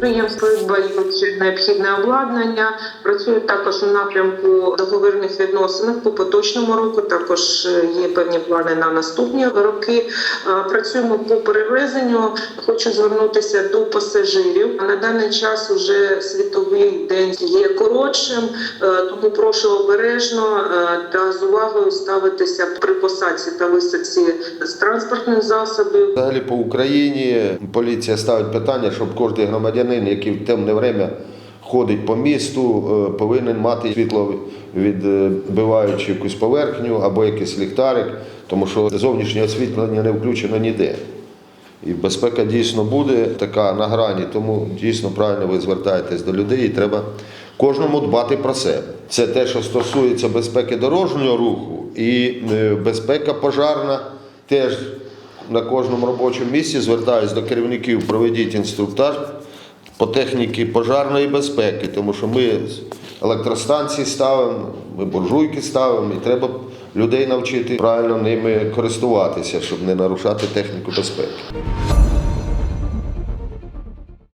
підприємств, придбають необхідне обладнання. Працюють також у напрямку договірних відносин по поточному року. Також е, є певні плани на наступні роки. Е, Працюємо по перевезенню. Хочу звернутися до пасажирів. На даний час уже світовий день є коротшим, е, тому прошу обережно та з увагою ставитися при посадці та висадці з транспортних засобів. Взагалі по Україні поліція ставить питання, щоб кожен громадянин, який в темне время ходить по місту, е, повинен мати світло відбиваючи якусь поверхню або якийсь ліхтарик, тому що зовнішнє освітлення не включено ніде. І безпека дійсно буде така на грані, тому дійсно правильно ви звертаєтесь до людей і треба кожному дбати про себе. Це те, що стосується безпеки дорожнього руху і е, безпека пожарна теж на кожному робочому місці звертаюсь до керівників, проведіть інструктаж по техніці пожарної безпеки, тому що ми електростанції ставимо, ми буржуйки ставимо, і треба людей навчити правильно ними користуватися, щоб не нарушати техніку безпеки.